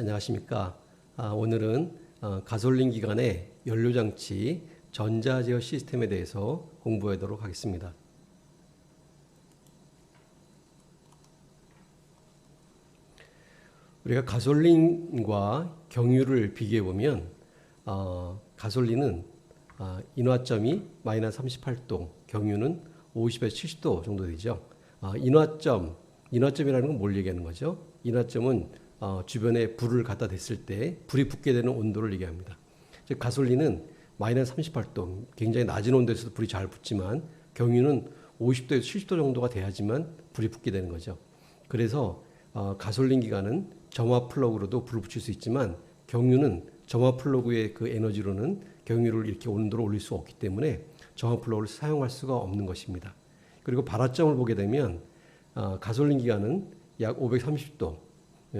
안녕하십니까. 아, 오늘은 어, 가솔린 기관의 연료장치 전자제어 시스템에 대해서 공부하도록 하겠습니다. 우리가 가솔린과 경유를 비교해 보면 어, 가솔린은 아, 인화점이 마이너스 38도, 경유는 50에서 70도 정도 되죠. 아, 인화점, 인화점이라는 건 뭘 얘기하는 거죠? 인화점은 어, 주변에 불을 갖다 댔을 때 불이 붙게 되는 온도를 얘기합니다. 즉 가솔린은 마이너스 38도, 굉장히 낮은 온도에서도 불이 잘 붙지만 경유는 50도에서 70도 정도가 돼야지만 불이 붙게 되는 거죠. 그래서 어, 가솔린 기관은 점화 플러그로도 불을 붙일 수 있지만 경유는 점화 플러그의 그 에너지로는 경유를 이렇게 온도를 올릴 수 없기 때문에 점화 플러그를 사용할 수가 없는 것입니다. 그리고 발화점을 보게 되면 어, 가솔린 기관은 약 530도,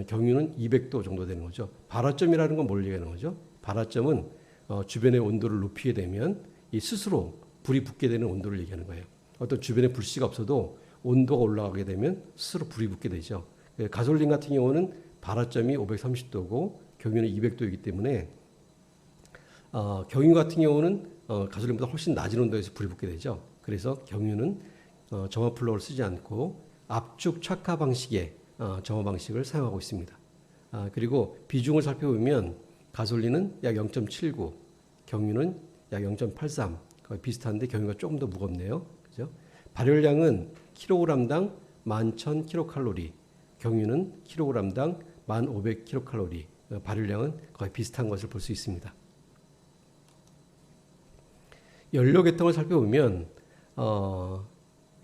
경유는 200도 정도 되는 거죠. 발화점이라는 건 뭘 얘기하는 거죠? 발화점은 어, 주변의 온도를 높이게 되면 이 스스로 불이 붙게 되는 온도를 얘기하는 거예요. 어떤 주변에 불씨가 없어도 온도가 올라가게 되면 스스로 불이 붙게 되죠. 예, 가솔린 같은 경우는 발화점이 530도고 경유는 200도이기 때문에 어, 경유 같은 경우는 어, 가솔린보다 훨씬 낮은 온도에서 불이 붙게 되죠. 그래서 경유는 어, 점화 플러그를 쓰지 않고 압축 착화 방식의 어, 점화 방식을 사용하고 있습니다. 아, 그리고 비중을 살펴보면 가솔린은 약 0.79, 경유는 약 0.83, 거의 비슷한데 경유가 조금 더 무겁네요. 그죠? 발열량은 킬로그램당 11,000kcal, 경유는 킬로그램당 1,500kcal, 어, 발열량은 거의 비슷한 것을 볼 수 있습니다. 연료 계통을 살펴보면 어,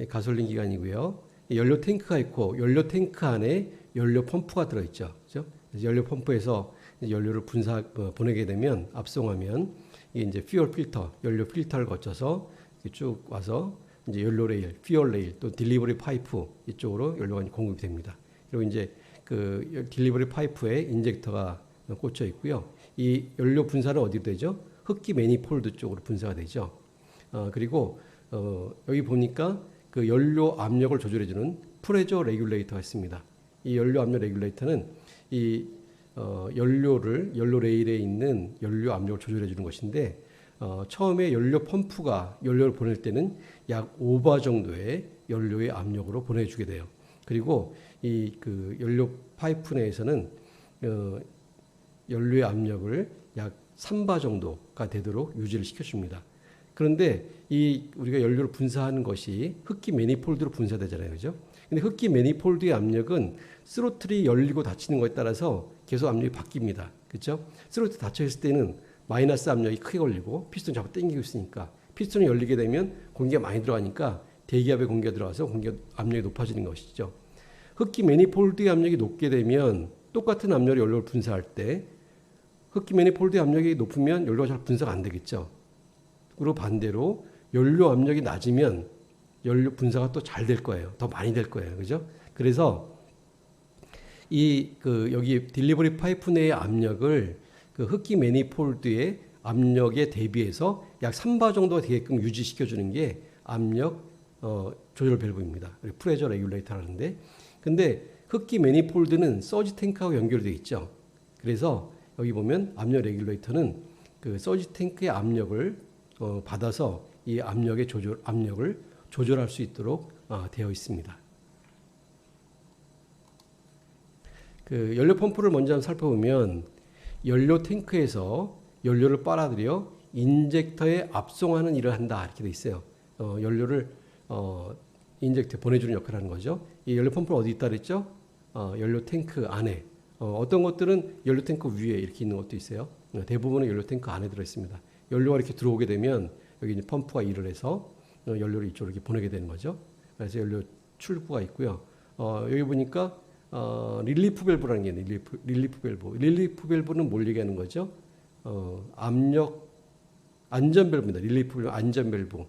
가솔린 기관이고요. 연료 탱크가 있고 연료 탱크 안에 연료 펌프가 들어있죠. 그죠? 연료 펌프에서 연료를 분사 어, 보내게 되면 압송하면 이게 이제 퓨얼 필터, 연료 필터를 거쳐서 쭉 와서 이제 연료 레일, 퓨얼 레일 또 딜리버리 파이프 이쪽으로 연료가 공급이 됩니다. 그리고 이제 그 딜리버리 파이프에 인젝터가 꽂혀 있고요. 이 연료 분사는 어디 되죠? 흡기 매니폴드 쪽으로 분사가 되죠. 어, 그리고 어, 여기 보니까 그 연료 압력을 조절해주는 프레저 레귤레이터가 있습니다. 이 연료 압력 레귤레이터는 이 어, 연료를 연료 레일에 있는 연료 압력을 조절해 주는 것인데 어, 처음에 연료 펌프가 연료를 보낼 때는 약 5바 정도의 연료의 압력으로 보내주게 돼요. 그리고 이 그 연료 파이프 내에서는 어, 연료의 압력을 약 3바 정도가 되도록 유지를 시켜줍니다. 그런데 이 우리가 연료를 분사하는 것이 흡기 매니폴드로 분사되잖아요, 그죠? 근데 흡기 매니폴드의 압력은 스로틀이 열리고 닫히는 것에 따라서 계속 압력이 바뀝니다. 그렇죠? 스로틀 닫혀 있을 때는 마이너스 압력이 크게 걸리고 피스톤 잡아 당기고 있으니까 피스톤이 열리게 되면 공기가 많이 들어가니까 대기압의 공기가 들어가서 공기 압력이 높아지는 것이죠. 흡기 매니폴드의 압력이 높게 되면 똑같은 압력의 연료를 분사할 때 흡기 매니폴드의 압력이 높으면 연료가 잘 분사가 안 되겠죠. 그리고 반대로 연료 압력이 낮으면 연료 분사가 또 잘 될 거예요. 더 많이 될 거예요. 그죠? 그래서 이 그 여기 딜리버리 파이프 내의 압력을 그 흡기 매니폴드의 압력에 대비해서 약 3바 정도 되게끔 유지시켜 주는 게 압력 어, 조절 밸브입니다. 프레저 레귤레이터라는데 근데 흡기 매니폴드는 서지 탱크하고 연결되어 있죠. 그래서 여기 보면 압력 레귤레이터는 그 서지 탱크의 압력을 어, 받아서 이 압력의 조절 압력을 조절할 수 있도록 어, 되어 있습니다. 그 연료 펌프를 먼저 살펴보면 연료 탱크에서 연료를 빨아들여 인젝터에 압송하는 일을 한다 이렇게 돼 있어요. 어, 연료를 어, 인젝터에 보내주는 역할을 하는 거죠. 이 연료 펌프는 어디 있다 그랬죠? 어, 연료 탱크 안에. 어, 떤 것들은 연료 탱크 위에 이렇게 있는 것도 있어요. 어, 대부분은 연료 탱크 안에 들어 있습니다. 연료가 이렇게 들어오게 되면 여기 이제 펌프가 일을 해서 어, 연료를 이쪽으로 이렇게 보내게 되는 거죠. 그래서 연료 출구가 있고요. 어, 여기 보니까 어, 릴리프 밸브라는 게 있네요. 릴리프, 릴리프 밸브. 릴리프 밸브는 뭘 얘기하는 거죠? 어, 압력 안전 밸브입니다. 릴리프 밸브, 안전 밸브.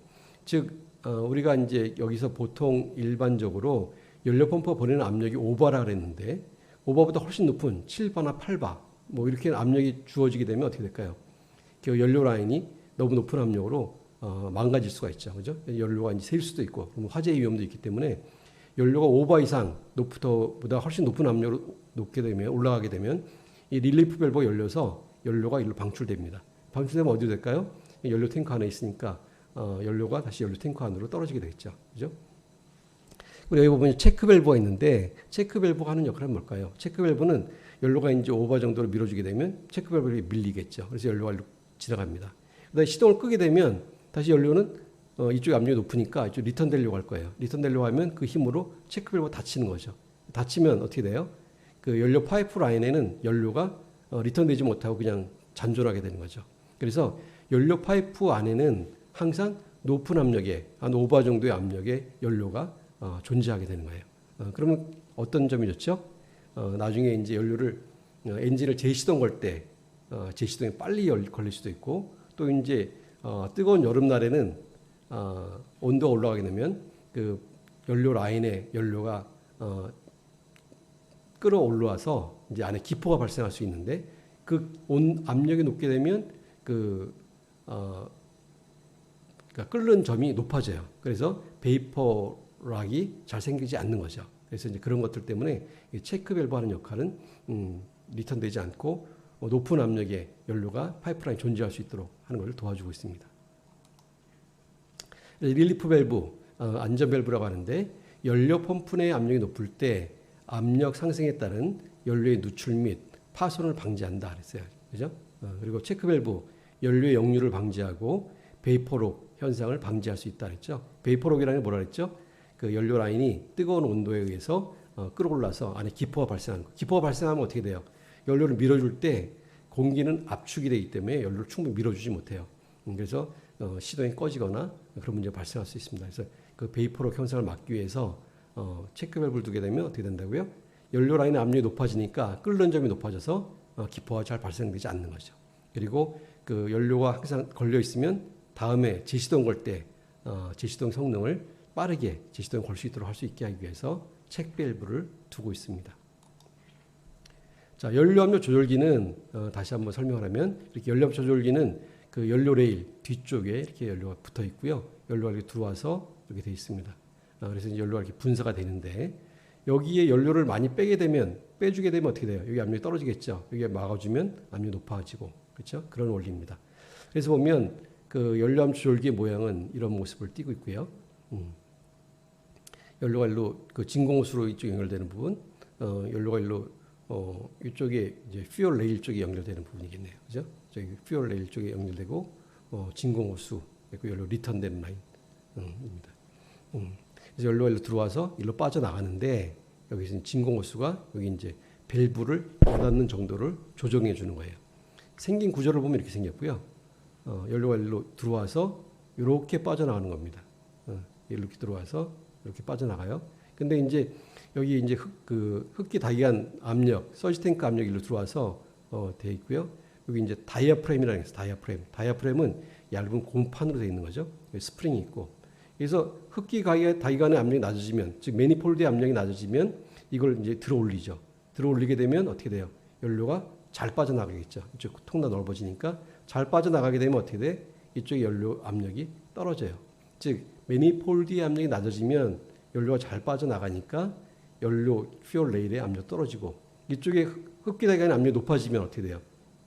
즉 어, 우리가 이제 여기서 보통 일반적으로 연료 펌프가 보내는 압력이 5바라 그랬는데 5바보다 훨씬 높은 7바나 8바 뭐 이렇게 압력이 주어지게 되면 어떻게 될까요? 그 연료 라인이 너무 높은 압력으로 어, 망가질 수가 있죠. 그죠? 연료가 이제 셀 수도 있고 화재 위험도 있기 때문에 연료가 5바 이상 높보다 훨씬 높은 압력으로 높게 되면 올라가게 되면 이 릴리프 밸브가 열려서 연료가 일로 방출됩니다. 방출되면 어디로 될까요? 이 연료 탱크 안에 있으니까 어, 연료가 다시 연료 탱크 안으로 떨어지게 되겠죠. 그죠? 그리고 여기 보면 체크 밸브가 있는데 체크 밸브가 하는 역할은 뭘까요? 체크 밸브는 연료가 이제 오버 정도로 밀어주게 되면 체크 밸브가 밀리겠죠. 그래서 연료가 지나갑니다. 그다음에 시동을 끄게 되면 다시 연료는 어, 이쪽 압력이 높으니까 이쪽 리턴 되려고 할 거예요. 리턴 되려고 하면 그 힘으로 체크 밸브가 닫히는 거죠. 닫히면 어떻게 돼요? 그 연료 파이프 라인에는 연료가 어, 리턴 되지 못하고 그냥 잔존하게 되는 거죠. 그래서 연료 파이프 안에는 항상 높은 압력에 한 오바 정도의 압력의 연료가 어, 존재하게 되는 거예요. 어, 그러면 어떤 점이 좋죠? 어, 나중에 이제 연료를 어, 엔진을 재시동 걸 때 어, 재시동이 빨리 열, 걸릴 수도 있고 또 이제 어, 뜨거운 여름 날에는 어, 온도가 올라가게 되면 그 연료 라인에 연료가 어, 끌어올라와서 이제 안에 기포가 발생할 수 있는데 그 온 압력이 높게 되면 그 어, 그러니까 끓는 점이 높아져요. 그래서 베이퍼 락이 잘 생기지 않는 거죠. 그래서 이제 그런 것들 때문에 이 체크 밸브 하는 역할은 음, 리턴되지 않고 어, 높은 압력의 연료가 파이프라인 존재할 수 있도록 하는 것을 도와주고 있습니다. 릴리프 밸브, 어, 안전 밸브라고 하는데 연료 펌프 내 압력이 높을 때 압력 상승에 따른 연료의 누출 및 파손을 방지한다 그랬어요. 그죠? 어, 그리고 체크 밸브 연료의 역류를 방지하고 베이퍼록 현상을 방지할 수 있다 그랬죠. 베이퍼록이라는 게 뭐라 그랬죠? 그 연료 라인이 뜨거운 온도에 의해서 어, 끌어올라서 안에 기포가 발생하는 거. 기포가 발생하면 어떻게 돼요? 연료를 밀어줄 때 공기는 압축이 되기 때문에 연료를 충분히 밀어주지 못해요. 음, 그래서 어, 시동이 꺼지거나 그런 문제가 발생할 수 있습니다. 그래서 그 베이퍼록 현상을 막기 위해서 어, 체크 밸브를 두게 되면 어떻게 된다고요? 연료 라인의 압력이 높아지니까 끓는 점이 높아져서 어, 기포가 잘 발생되지 않는 거죠. 그리고 그 연료가 항상 걸려 있으면 다음에 제시동 걸때 어, 제시동 성능을 빠르게 제시동 걸 수 있도록 할 수 있게 하기 위해서 체크 밸브를 두고 있습니다. 자, 연료 압력 조절기는 어, 다시 한번 설명하면 이렇게 연료 압력 조절기는 그 연료 레일 뒤쪽에 이렇게 연료가 붙어 있고요. 연료가 이렇게 들어와서 이렇게 돼 있습니다. 아, 그래서 연료가 이렇게 분사가 되는데 여기에 연료를 많이 빼게 되면 빼주게 되면 어떻게 돼요? 여기 압력이 떨어지겠죠. 여기에 막아주면 압력이 높아지고 그렇죠? 그런 원리입니다. 그래서 보면 그 연료암 조절기의 모양은 이런 모습을 띠고 있고요. 음. 연료가 일로 그 진공호수로 이쪽 연결되는 부분, 어, 연료가 일로 어, 이쪽에 이제 퓨얼 레일 쪽에 연결되는 부분이겠네요. 그죠? 저기 퓨얼 레일 쪽에 연결되고 어, 진공호수, 그 연료 리턴되는 라인입니다. 음. 그래서 연료가 일로 들어와서 일로 빠져나가는데 여기서 진공호수가 여기 이제 밸브를 와닿는 정도를 조정해 주는 거예요. 생긴 구조를 보면 이렇게 생겼고요. 어, 연료가 일로 들어와서 이렇게 빠져나가는 겁니다. 어, 이렇게 들어와서 이렇게 빠져나가요. 근데 이제 여기 이제 흡, 그 흡기 다기관 압력, 서지 탱크 압력이 일로 들어와서 어, 돼 있고요. 여기 이제 다이아프레임이라는 게 있어요. 다이아프레임. 다이아프레임은 얇은 곰판으로 되어 있는 거죠. 스프링이 있고. 그래서 흡기 다기관의 압력이 낮아지면, 즉 매니폴드의 압력이 낮아지면 이걸 이제 들어 올리죠. 들어 올리게 되면 어떻게 돼요? 연료가 잘 빠져나가겠죠. 이쪽 통로 넓어지니까 잘 빠져나가게 되면 어떻게 돼? 이쪽 연료 압력이 떨어져요. 즉 매니폴드의 압력이 낮아지면 연료가 잘 빠져나가니까 연료 퓨얼 레일의 압력 떨어지고 이쪽에 흡기다기관의 압력이 높아지면 어떻게 돼요?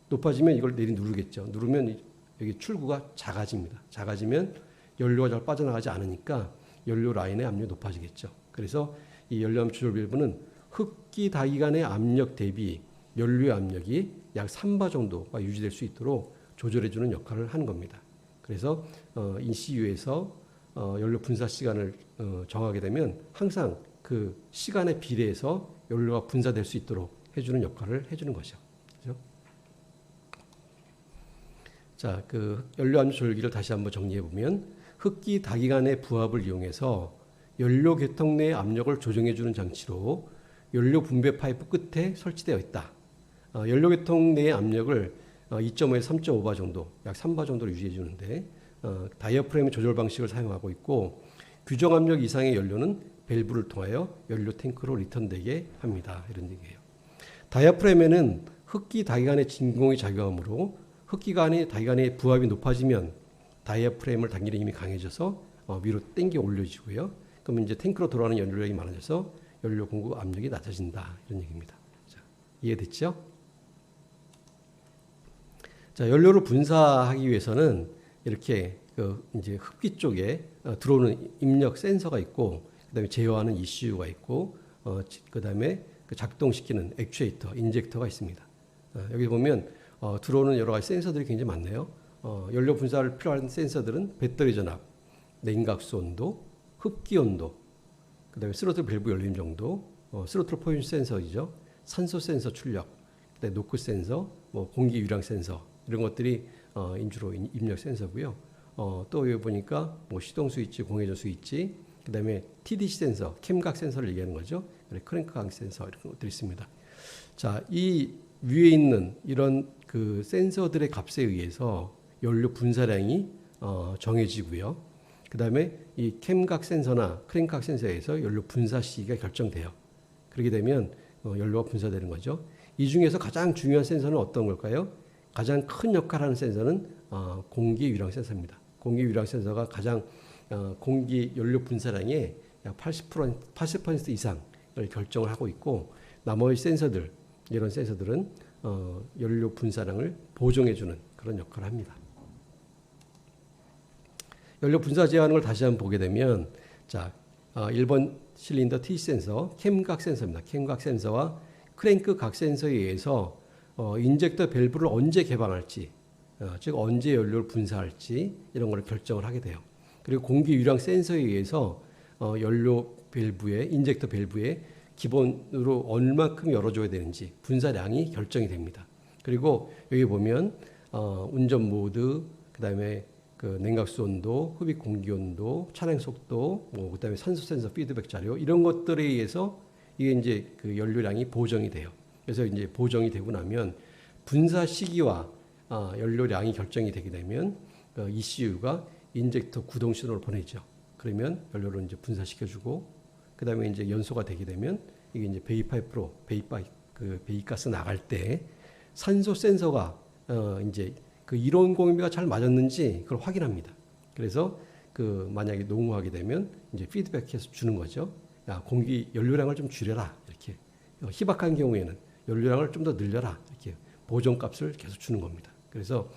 높아지면 이걸 내리 누르겠죠. 누르면 여기 출구가 작아집니다. 작아지면 연료가 잘 빠져나가지 않으니까 연료 라인의 압력이 높아지겠죠. 그래서 이 연료암 조절 밸브는 흡기 다기관의 압력 대비 연료 압력이 약 3바 정도가 유지될 수 있도록 조절해주는 역할을 하는 겁니다. 그래서 어, ECU에서 어, 연료 분사 시간을 어, 정하게 되면 항상 그 시간에 비례해서 연료가 분사될 수 있도록 해주는 역할을 해주는 것이죠. 그죠? 자, 그 연료 압력 조절기를 다시 한번 정리해 보면 흡기 다기관의 부합을 이용해서 연료 계통 내 압력을 조정해 주는 장치로 연료 분배 파이프 끝에 설치되어 있다. 어, 연료 계통 내의 압력을 어, 2.5에서 3.5바 정도, 약 3바 정도로 유지해 주는데 어, 다이어프레임 조절 방식을 사용하고 있고 규정 압력 이상의 연료는 밸브를 통하여 연료 탱크로 리턴되게 합니다. 이런 얘기예요. 다이아프레임에는 흡기 다기관의 진공이 작용하므로 흡기관의 다기관의 부합이 높아지면 다이아프레임을 당기는 힘이 강해져서 어, 위로 당겨 올려지고요. 그러면 이제 탱크로 돌아가는 연료량이 많아져서 연료 공급 압력이 낮아진다 이런 얘기입니다. 자, 이해됐죠? 자, 연료를 분사하기 위해서는 이렇게 그 이제 흡기 쪽에 어, 들어오는 입력 센서가 있고 그다음에 제어하는 ECU가 있고 어, 지- 그다음에 그 작동시키는 액추에이터, 인젝터가 있습니다. 어, 여기 보면 어, 들어오는 여러 가지 센서들이 굉장히 많네요. 어, 연료 분사를 필요한 센서들은 배터리 전압, 냉각수 온도, 흡기 온도, 그다음에 스로틀 밸브 열림 정도, 어, 스로틀 포인 센서이죠. 산소 센서 출력, 그다음에 노크 센서, 뭐 공기 유량 센서 이런 것들이 어, 인주로 인- 입력 센서고요. 어, 또 여기 보니까 뭐 시동 스위치, 공회전 스위치, 그 다음에 TDC 센서, 캠각 센서를 얘기하는 거죠. 크랭크 각 센서 이런 것들이 있습니다. 자, 이 위에 있는 이런 그 센서들의 값에 의해서 연료 분사량이 어, 정해지고요. 그 다음에 이 캠각 센서나 크랭각 센서에서 연료 분사 시기가 결정돼요. 그렇게 되면 어, 연료가 분사되는 거죠. 이 중에서 가장 중요한 센서는 어떤 걸까요? 가장 큰 역할을 하는 센서는 어, 공기 유량 센서입니다. 공기 유량 센서가 가장 어, 공기 연료 분사량의 약 80% 80% 이상을 결정을 하고 있고 나머지 센서들 이런 센서들은 어, 연료 분사량을 보정해주는 그런 역할을 합니다. 연료 분사 제어하는 걸 다시 한번 보게 되면 자 어, 1번 실린더 T 센서 캠각 센서입니다. 캠각 센서와 크랭크 각 센서에 의해서 어, 인젝터 밸브를 언제 개방할지 어, 즉 언제 연료를 분사할지 이런 걸 결정을 하게 돼요. 그리고 공기 유량 센서에 의해서 어, 연료 밸브에 인젝터 밸브에 기본으로 얼마큼 열어줘야 되는지 분사량이 결정이 됩니다. 그리고 여기 보면 어, 운전 모드, 그다음에 그 냉각수 온도, 흡입 공기 온도, 차량 속도, 뭐 그다음에 산소 센서 피드백 자료 이런 것들에 의해서 이게 이제 그 연료량이 보정이 돼요. 그래서 이제 보정이 되고 나면 분사 시기와 아, 연료량이 결정이 되게 되면 그 ECU가 인젝터 구동 신호를 보내죠. 그러면 연료를 이제 분사시켜주고 그다음에 이제 연소가 되게 되면 이게 이제 베이 파이프로 베이 파이 그 베이 가스 나갈 때 산소 센서가 어 이제 그 이론 공유비가 잘 맞았는지 그걸 확인합니다. 그래서 그 만약에 농후하게 되면 이제 피드백해서 주는 거죠. 야 공기 연료량을 좀 줄여라 이렇게 어, 희박한 경우에는 연료량을 좀 더 늘려라 이렇게 보정값을 계속 주는 겁니다. 그래서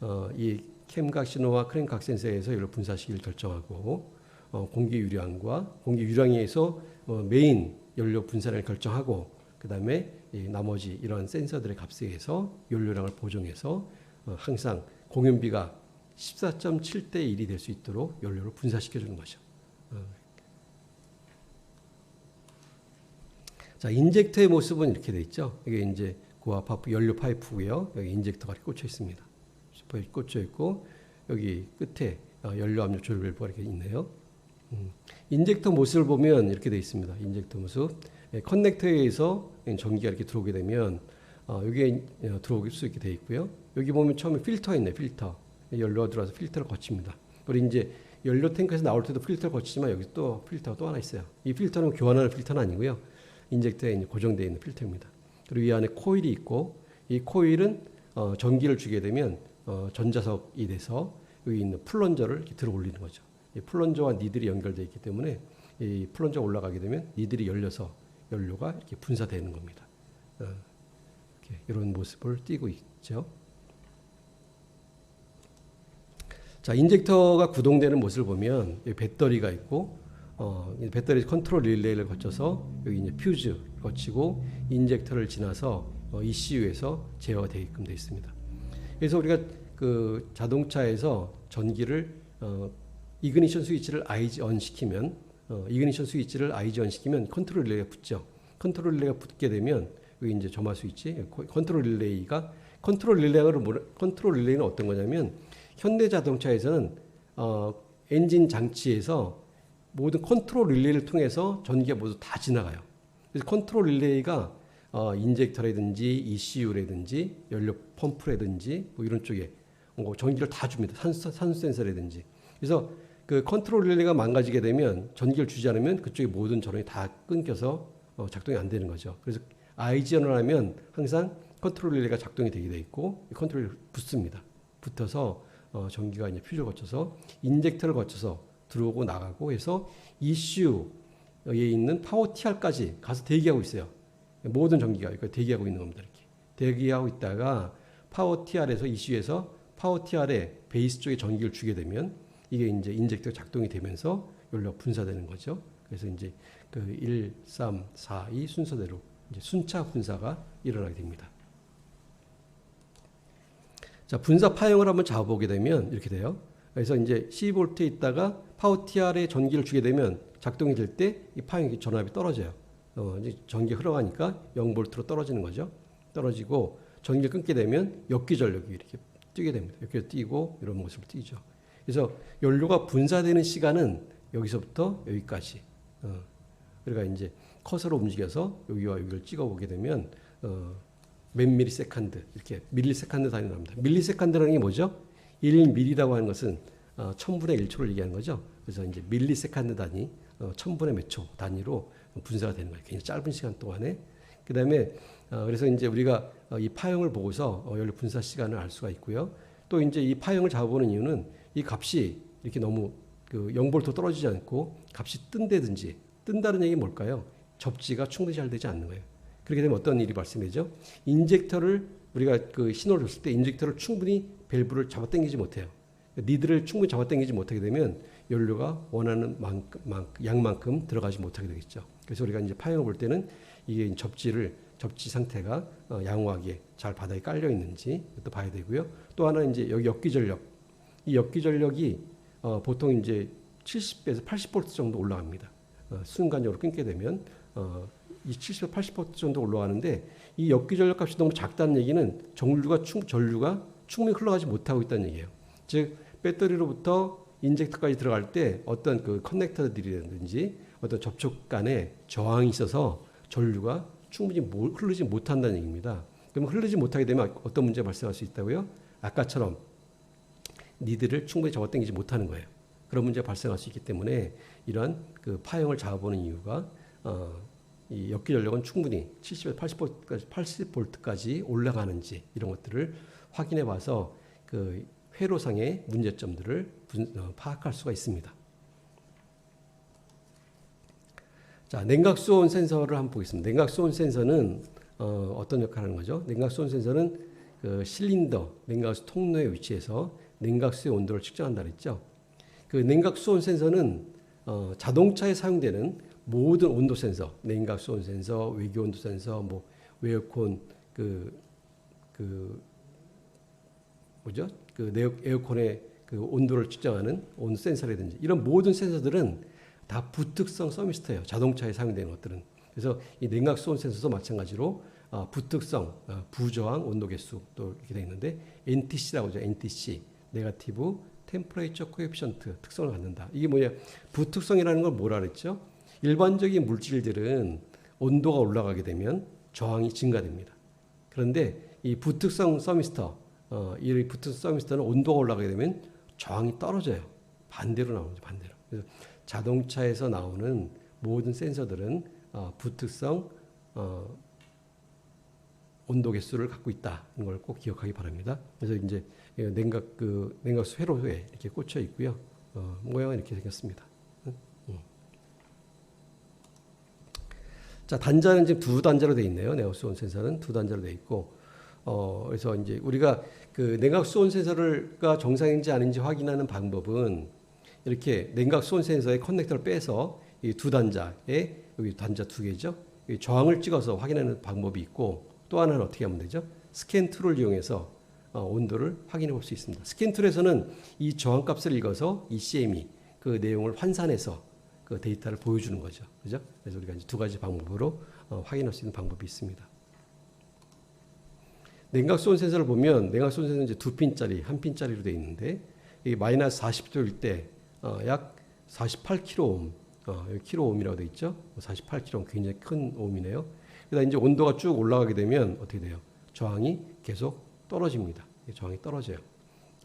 어, 이 캠각 신호와 크랭각 센서에서 연료 분사 시기를 결정하고 어, 공기 유량과 공기 유량에서 어, 메인 연료 분사량을 결정하고 그 다음에 나머지 이런 센서들의 값에 의해서 연료량을 보정해서 어, 항상 공연비가 14.7대 1이 될 수 있도록 연료를 분사시켜 주는 거죠. 어. 자, 인젝터의 모습은 이렇게 돼 있죠. 이게 이제 고압 파이프 연료 파이프고요. 여기 인젝터가 꽂혀 있습니다. 슈퍼에 꽂혀 있고 여기 끝에 어, 연료 압력 조절 밸브가 이렇게 있네요. 음, 인젝터 모습을 보면 이렇게 돼 있습니다. 인젝터 모습. 예, 커넥터에 의해서 전기가 이렇게 들어오게 되면 어, 여기에 어, 들어올 수 있게 돼 있고요. 여기 보면 처음에 필터 있네, 필터. 연료가 들어와서 필터를 거칩니다. 그리고 이제 연료 탱크에서 나올 때도 필터를 거치지만 여기 또 필터가 또 하나 있어요. 이 필터는 교환하는 필터는 아니고요. 인젝터에 고정되어 있는 필터입니다. 그리고 이 안에 코일이 있고 이 코일은 어, 전기를 주게 되면 어, 전자석이 돼서 여기 있는 플런저를 이렇게 들어 올리는 거죠. 이 플런저와 니들이 연결되어 있기 때문에 이 플런저가 올라가게 되면 니들이 열려서 연료가 이렇게 분사되는 겁니다. 어, 이런 모습을 띄고 있죠. 자, 인젝터가 구동되는 모습을 보면 배터리가 있고 어, 이 배터리 컨트롤 릴레이를 거쳐서 여기 이제 퓨즈 거치고 인젝터를 지나서 어, ECU에서 제어가 되게끔 되어 있습니다. 그래서 우리가 그 자동차에서 전기를 어, 이그니션 스위치를 아이즈 언 시키면 어, 이그니션 스위치를 아이즈 언 시키면 컨트롤 릴레이가 붙죠. 컨트롤 릴레이가 붙게 되면 여기 이제 점화 스위치 컨트롤 릴레이가 컨트롤 릴레이가 컨트롤 릴레이는 어떤 거냐면 현대 자동차에서는 어, 엔진 장치에서 모든 컨트롤 릴레이를 통해서 전기가 모두 다 지나가요. 그래서 컨트롤 릴레이가 어, 인젝터라든지 ECU라든지 연료 펌프라든지 뭐 이런 쪽에 뭐 전기를 다 줍니다. 산소, 산소 센서라든지. 그래서 그 컨트롤 릴레이가 망가지게 되면 전기를 주지 않으면 그쪽에 모든 전원이 다 끊겨서 어, 작동이 안 되는 거죠. 그래서 IGN을 하면 항상 컨트롤 릴레이가 작동이 되게 돼 있고 컨트롤이 붙습니다. 붙어서 어, 전기가 이제 퓨즈를 거쳐서 인젝터를 거쳐서 들어오고 나가고 해서 ECU에 있는 파워 TR까지 가서 대기하고 있어요. 모든 전기가 이거 대기하고 있는 겁니다. 이렇게 대기하고 있다가 파워 TR에서 ECU에서 파워 TR에 베이스 쪽에 전기를 주게 되면 이게 이제 인젝터가 작동이 되면서 연료가 분사되는 거죠. 그래서 이제 그 1, 3, 4, 2 순서대로 이제 순차 분사가 일어나게 됩니다. 자, 분사 파형을 한번 잡아보게 되면 이렇게 돼요. 그래서 이제 12V에 있다가 파워 TR에 전기를 주게 되면 작동이 될 때 이 파형 전압이 떨어져요. 어, 이제 전기 흘러가니까 0V로 떨어지는 거죠. 떨어지고 전기를 끊게 되면 역기 전력이 이렇게 뛰게 됩니다. 이렇게 뛰고 이런 모습을 뛰죠. 그래서 연료가 분사되는 시간은 여기서부터 여기까지. 어, 그러니까 이제 커서로 움직여서 여기와 여기를 찍어 보게 되면 어, 몇 밀리 세컨드 이렇게 밀리 세컨드 단위 나옵니다. 밀리 세컨드라는 게 뭐죠? 1밀리라고 하는 것은 어, 천분의 1초를 얘기하는 거죠. 그래서 이제 밀리 세컨드 단위, 어, 천분의 몇 초 단위로 분사가 되는 거예요. 굉장히 짧은 시간 동안에. 그 다음에 어, 그래서 이제 우리가 어, 이 파형을 보고서 어, 연료 분사 시간을 알 수가 있고요. 또 이제 이 파형을 잡아보는 이유는 이 값이 이렇게 너무 그 0볼트 떨어지지 않고 값이 뜬다든지 뜬다는 얘기 뭘까요? 접지가 충분히 잘 되지 않는 거예요. 그렇게 되면 어떤 일이 발생되죠? 인젝터를 우리가 그 신호를 줬을 때 인젝터를 충분히 밸브를 잡아당기지 못해요. 니드를 충분히 잡아당기지 못하게 되면 연료가 원하는 만큼, 만큼, 양만큼 들어가지 못하게 되겠죠. 그래서 우리가 이제 파형을 볼 때는 이게 접지를 접지 상태가 어, 양호하게 잘 바닥에 깔려 있는지 또 봐야 되고요. 또 하나 이제 여기 역기 전력, 이 역기 전력이 어, 보통 이제 70배에서 80V 정도 올라갑니다. 어, 순간적으로 끊게 되면 어, 이 70에서 80% 정도 올라가는데 이 역기 전력 값이 너무 작다는 얘기는 전류가 충, 전류가 충분히 흘러가지 못하고 있다는 얘기예요. 즉 배터리로부터 인젝터까지 들어갈 때 어떤 그 커넥터들이라든지 어떤 접촉 간에 저항이 있어서 전류가 충분히 흐르지 못한다는 얘기입니다. 그러면 흐르지 못하게 되면 어떤 문제가 발생할 수 있다고요? 아까처럼 니들을 충분히 잡아당기지 못하는 거예요. 그런 문제가 발생할 수 있기 때문에 이러한 그 파형을 잡아보는 이유가 어, 이 역기 전력은 충분히 70에서 80볼트까지 80볼트까지 올라가는지 이런 것들을 확인해 봐서 그 회로상의 문제점들을 분, 어, 파악할 수가 있습니다. 자, 냉각 수온 센서를 한번 보겠습니다. 냉각 수온 센서는 어, 떤 역할을 하는 거죠? 냉각 수온 센서는 그 실린더, 냉각수 통로에 위치해서 냉각수의 온도를 측정한다 그랬죠. 그 냉각 수온 센서는 어, 자동차에 사용되는 모든 온도 센서, 냉각 수온 센서, 외기 온도 센서, 뭐 에어컨 그, 그 뭐죠? 그 에어컨의 그 온도를 측정하는 온도 센서라든지 이런 모든 센서들은 다 부특성 서미스터예요. 자동차에 사용되는 것들은. 그래서 이 냉각 수온 센서도 마찬가지로 어, 부특성, 어, 부저항, 온도 개수 또 이렇게 되어 있는데 NTC라고 하죠. NTC, 네가티브 템퍼레이처 코에피션트 특성을 갖는다. 이게 뭐냐? 부특성이라는 걸 뭐라 그랬죠? 일반적인 물질들은 온도가 올라가게 되면 저항이 증가됩니다. 그런데 이 부특성 서미스터, 어, 이 부특성 서미스터는 온도가 올라가게 되면 저항이 떨어져요. 반대로 나오죠. 반대로. 그래서 자동차에서 나오는 모든 센서들은 어, 부특성 어, 온도 개수를 갖고 있다는 걸 꼭 기억하기 바랍니다. 그래서 이제 냉각 그 냉각수 회로에 이렇게 꽂혀 있고요. 어, 모양은 이렇게 생겼습니다. 자 단자는 지금 두 단자로 되어 있네요. 냉각수온 센서는 두 단자로 되어 있고, 어, 그래서 이제 우리가 그 냉각수온 센서가 정상인지 아닌지 확인하는 방법은 이렇게 냉각 수온 센서의 커넥터를 빼서 이 두 단자에 여기 단자 두 개죠. 저항을 찍어서 확인하는 방법이 있고 또 하나는 어떻게 하면 되죠? 스캔 툴을 이용해서 어, 온도를 확인해 볼 수 있습니다. 스캔 툴에서는 이 저항 값을 읽어서 이 CME 그 내용을 환산해서 그 데이터를 보여주는 거죠. 그죠? 그래서 우리가 이제 두 가지 방법으로 어, 확인할 수 있는 방법이 있습니다. 냉각 수온 센서를 보면 냉각 수온 센서는 이제 두 핀짜리, 한 핀짜리로 되어 있는데 이 마이너스 40도일 때 약 어, 48kΩ, 어, 킬로옴이라고 되어 있죠. 48kΩ 굉장히 큰 옴이네요. 그러다 이제 온도가 쭉 올라가게 되면 어떻게 돼요? 저항이 계속 떨어집니다. 저항이 떨어져요.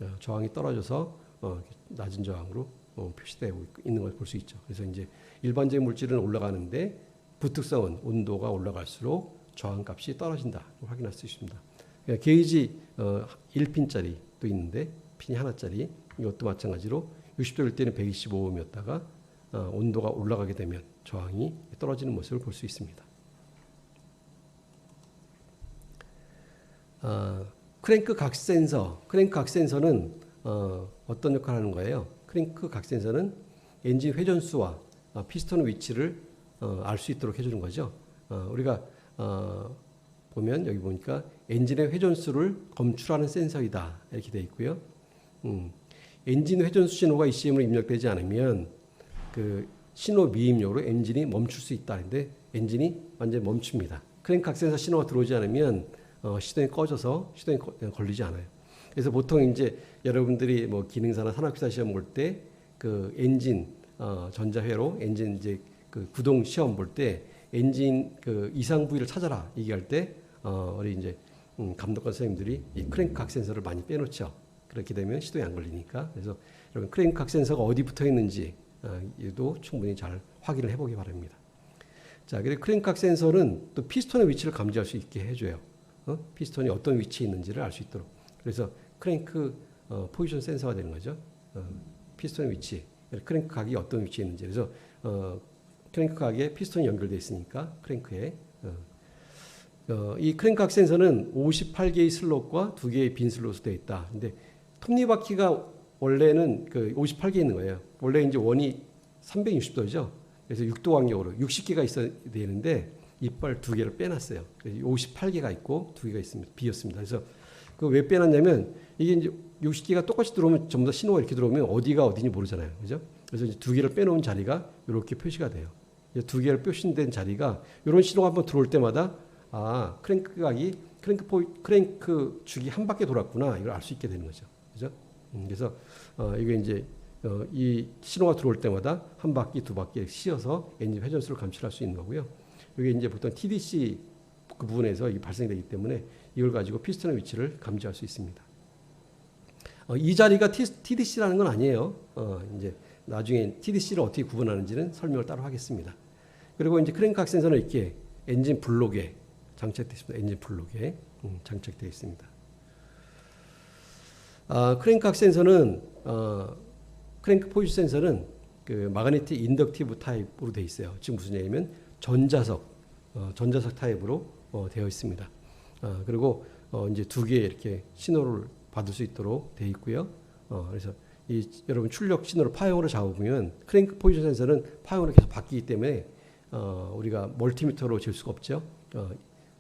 어, 저항이 떨어져서 어, 낮은 저항으로 어, 표시되고 있는 걸 볼 수 있죠. 그래서 이제 일반적인 물질은 올라가는데 부특성은 온도가 올라갈수록 저항 값이 떨어진다. 확인할 수 있습니다. 그러니까 게이지 어, 1핀짜리 또 있는데 핀이 하나짜리 이것도 마찬가지로 60도일 때는 125옴이었다가 어, 온도가 올라가게 되면 저항이 떨어지는 모습을 볼 수 있습니다. 아, 크랭크 각 센서, 크랭크 각 센서는 어, 어떤 역할을 하는 거예요? 크랭크 각 센서는 엔진 회전수와 어, 피스톤 위치를 어, 알수 있도록 해주는 거죠. 어, 우리가 어, 보면 여기 보니까 엔진의 회전수를 검출하는 센서이다 이렇게 되어 있고요. 음, 엔진 회전수 신호가 ECM으로 입력되지 않으면 그 신호 미입력으로 엔진이 멈출 수 있다는데 엔진이 완전히 멈춥니다. 크랭크 각센서 신호가 들어오지 않으면 어, 시동이 꺼져서 시동이 거- 걸리지 않아요. 그래서 보통 이제 여러분들이 뭐 기능사나 산업기사 시험 볼 때 그 엔진 어, 전자회로 엔진 이제 그 구동 시험 볼 때 엔진 그 이상 부위를 찾아라 얘기할 때 어, 우리 이제 음, 감독관 선생님들이 이 크랭크 각 센서를 많이 빼놓죠. 그렇게 되면 시동이 안 걸리니까. 그래서 여러분 크랭크 각 센서가 어디 붙어 있는지 어, 이도 충분히 잘 확인을 해보기 바랍니다. 자, 그리고 크랭크 각 센서는 또 피스톤의 위치를 감지할 수 있게 해줘요. 어? 피스톤이 어떤 위치에 있는지를 알 수 있도록. 그래서 크랭크 어, 포지션 센서가 되는 거죠. 어, 피스톤의 위치, 크랭크 각이 어떤 위치에 있는지. 그래서 어, 크랭크 각에 피스톤이 연결돼 있으니까 크랭크에 어, 어, 이 크랭크 각 센서는 58개의 슬롯과 2개의 빈 슬롯으로 되어 있다. 근데 톱니바퀴가 원래는 그 58개 있는 거예요. 원래 이제 원이 360도죠. 그래서 6도 간격으로 60개가 있어야 되는데 이빨 두 개를 빼놨어요. 그래서 58개가 있고 두 개가 있습니다. 비었습니다. 그래서 그 왜 빼놨냐면 이게 이제 60개가 똑같이 들어오면 전부 다 신호가 이렇게 들어오면 어디가 어디인지 모르잖아요. 그죠? 그래서 이제 두 개를 빼놓은 자리가 이렇게 표시가 돼요. 이제 두 개를 표시된 자리가 이런 신호가 한번 들어올 때마다 아 크랭크 각이 크랭크 포 크랭크 축이 한 바퀴 돌았구나 이걸 알 수 있게 되는 거죠. 음, 그래서 어, 이게 이제 어, 이 신호가 들어올 때마다 한 바퀴 두 바퀴 씌어서 엔진 회전수를 감출할 수 있는 거고요. 이게 이제 보통 TDC 그 부분에서 이 발생되기 때문에 이걸 가지고 피스톤의 위치를 감지할 수 있습니다. 어, 이 자리가 TDC라는 건 아니에요. 어, 이제 나중에 TDC를 어떻게 구분하는지는 설명을 따로 하겠습니다. 그리고 이제 크랭크 각 센서는 이렇게 엔진 블록에 장착되어 있습니다. 엔진 블록에 음, 장착되어 있습니다. 아, 크랭크 각 센서는 어, 크랭크 포지 센서는 그 마그네틱 인덕티브 타입으로 되어 있어요. 지금 무슨 얘기냐면 전자석 어, 전자석 타입으로 어, 되어 있습니다. 어, 그리고 어, 이제 두개 이렇게 신호를 받을 수 있도록 되어 있고요. 어, 그래서 이 여러분 출력 신호를 파형으로 잡으면 크랭크 포지션 센서는 파형으로 계속 바뀌기 때문에 어, 우리가 멀티미터로 잴 수가 없죠. 어,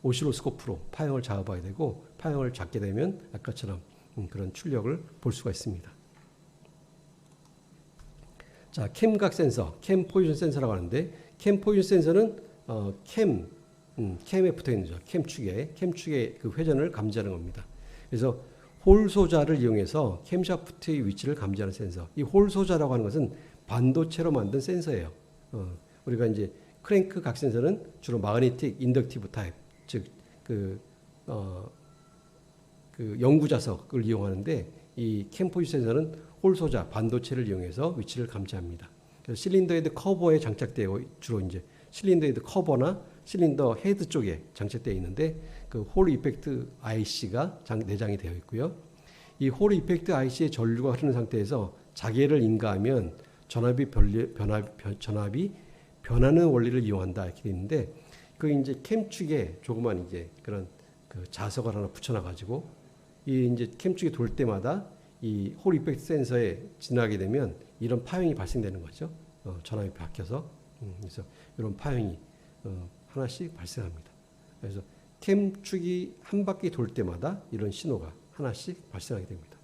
오실로스코프로 파형을 잡아봐야 되고 파형을 잡게 되면 아까처럼 음, 그런 출력을 볼 수가 있습니다. 자, 캠각 센서, 캠 포지션 센서라고 하는데 캠 포지션 센서는 어, 캠, 음, 캠에 붙어 있는 거죠. 캠 축에, 캠 축의 그 회전을 감지하는 겁니다. 그래서 홀 소자를 이용해서 캠 샤프트의 위치를 감지하는 센서. 이 홀 소자라고 하는 것은 반도체로 만든 센서예요. 어, 우리가 이제 크랭크 각 센서는 주로 마그네틱 인덕티브 타입, 즉그 어, 그 연구 자석을 이용하는데 이 캠포지 센서는 홀 소자 반도체를 이용해서 위치를 감지합니다. 그래서 실린더 헤드 커버에 장착되어 주로 이제 실린더 헤드 커버나 실린더 헤드 쪽에 장착되어 있는데 그 홀 이펙트 IC가 장, 내장이 되어 있고요. 이 홀 이펙트 IC의 전류가 흐르는 상태에서 자개를 인가하면 전압이 변리, 변압, 변, 전압이 변하는 원리를 이용한다 이렇게 있는데 그 이제 캠 축에 조그만 이제 그런 그 자석을 하나 붙여놔 가지고 이 이제 캠축이 돌 때마다 이 홀 이펙트 센서에 지나게 되면 이런 파형이 발생되는 거죠. 어, 전압이 바뀌어서 음, 그래서 이런 파형이 어, 하나씩 발생합니다. 그래서 캠축이 한 바퀴 돌 때마다 이런 신호가 하나씩 발생하게 됩니다.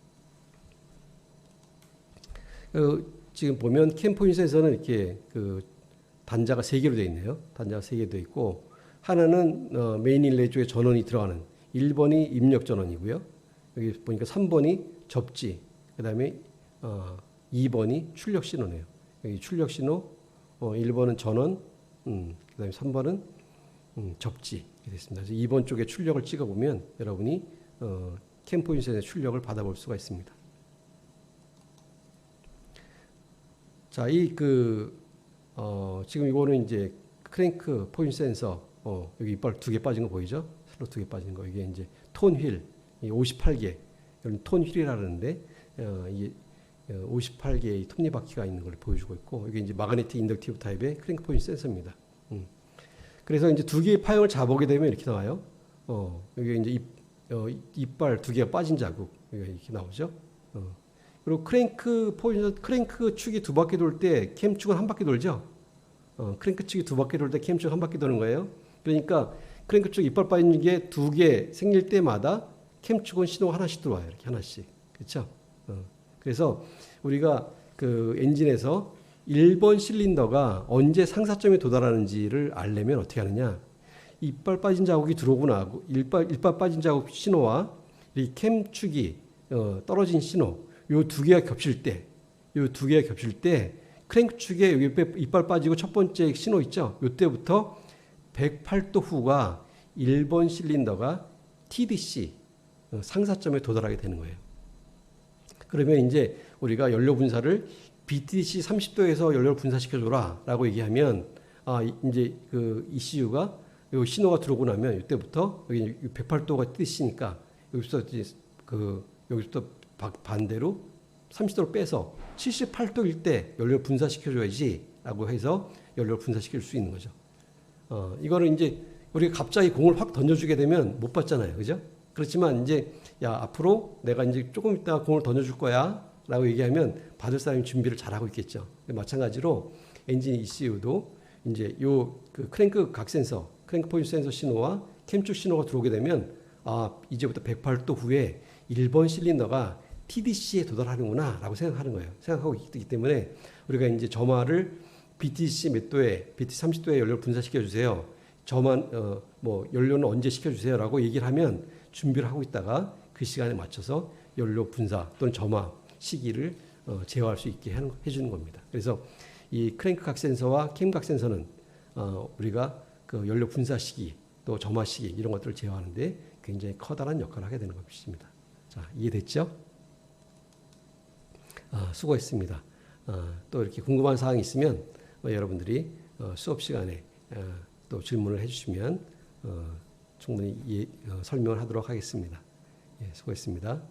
어, 지금 보면 캠포인 센서는 이렇게 그 단자가 세 개로 되어 있네요. 단자가 세 개 되어 있고 하나는 어, 메인 릴레이 쪽에 전원이 들어가는 1번이 입력 전원이고요. 여기 보니까 3번이 접지, 그 다음에 어, 2번이 출력 신호네요. 여기 출력 신호, 어, 1번은 전원, 음, 그 다음에 3번은 음, 접지 됐습니다. 그래서 2번 쪽에 출력을 찍어 보면 여러분이 어, 캠포인센의 출력을 받아볼 수가 있습니다. 자, 이 그 어, 지금 이거는 이제 크랭크 포인 센서 어, 여기 이빨 두 개 빠진 거 보이죠? 슬롯 두 개 빠진 거 이게 이제 톤 휠, 이 58개 이런 톤 휠이라는데 어, 이 58개의 톱니바퀴가 있는 걸 보여주고 있고 이게 이제 마그네틱 인덕티브 타입의 크랭크 포인 센서입니다. 음. 그래서 이제 두 개의 파형을 잡아보게 되면 이렇게 나와요. 어, 여기 이제 이 어, 이빨 두 개가 빠진 자국 이렇게 나오죠. 어. 그리고 크랭크 포지션 크랭크 축이 두 바퀴 돌 때 캠 축은 한 바퀴 돌죠. 어, 크랭크 축이 두 바퀴 돌 때 캠 축 한 바퀴 도는 거예요. 그러니까 크랭크 축 이빨 빠진 게 두 개 생길 때마다 캠 축은 신호 하나씩 들어와요. 이렇게 하나씩. 그렇죠? 어. 그래서 우리가 그 엔진에서 1번 실린더가 언제 상사점에 도달하는지를 알려면 어떻게 하느냐? 이빨 빠진 자국이 들어오고 나고 이빨 이빨 빠진 자국 신호와 이 캠축이 어, 떨어진 신호 요 두 개가 겹칠 때, 요 두 개가 겹칠 때 크랭크 축에 여기 빼- 이빨 빠지고 첫 번째 신호 있죠. 요때부터 108도 후가 1번 실린더가 TDC 어, 상사점에 도달하게 되는 거예요. 그러면 이제 우리가 연료 분사를 BTC 30도에서 연료를 분사시켜 줘라라고 얘기하면 아 이- 이제 그 ECU가 요 신호가 들어오고 나면 이때부터 여기 108도가 TDC니까 여기서 그 바- 반대로 30도를 빼서 78도일 때 연료를 분사시켜 줘야지라고 해서 연료를 분사시킬 수 있는 거죠. 어, 이거는 이제 우리가 갑자기 공을 확 던져주게 되면 못 받잖아요. 그죠? 그렇지만 이제 야, 앞으로 내가 이제 조금 있다가 공을 던져줄 거야. 라고 얘기하면 받을 사람이 준비를 잘하고 있겠죠. 마찬가지로 엔진 ECU도 이제 요 그 크랭크 각 센서, 크랭크 포인트 센서 신호와 캠축 신호가 들어오게 되면 아, 이제부터 108도 후에 1번 실린더가 TDC에 도달하는구나 라고 생각하는 거예요. 생각하고 있기 때문에 우리가 이제 점화를 BTC 몇 도에, BTC 30도에 연료를 분사시켜 주세요. 저만 어, 뭐 연료는 언제 시켜 주세요라고 얘기를 하면 준비를 하고 있다가 그 시간에 맞춰서 연료 분사 또는 점화 시기를 어, 제어할 수 있게 해주는 겁니다. 그래서 이 크랭크 각 센서와 캠 각 센서는 어, 우리가 그 연료 분사 시기 또 점화 시기 이런 것들을 제어하는데 굉장히 커다란 역할을 하게 되는 것입니다. 자 이해됐죠? 아, 수고했습니다. 아, 또 이렇게 궁금한 사항이 있으면 어, 여러분들이 어, 수업 시간에 어, 또 질문을 해주시면 어, 충분히 이해- 어, 설명을 하도록 하겠습니다. 예, 수고했습니다.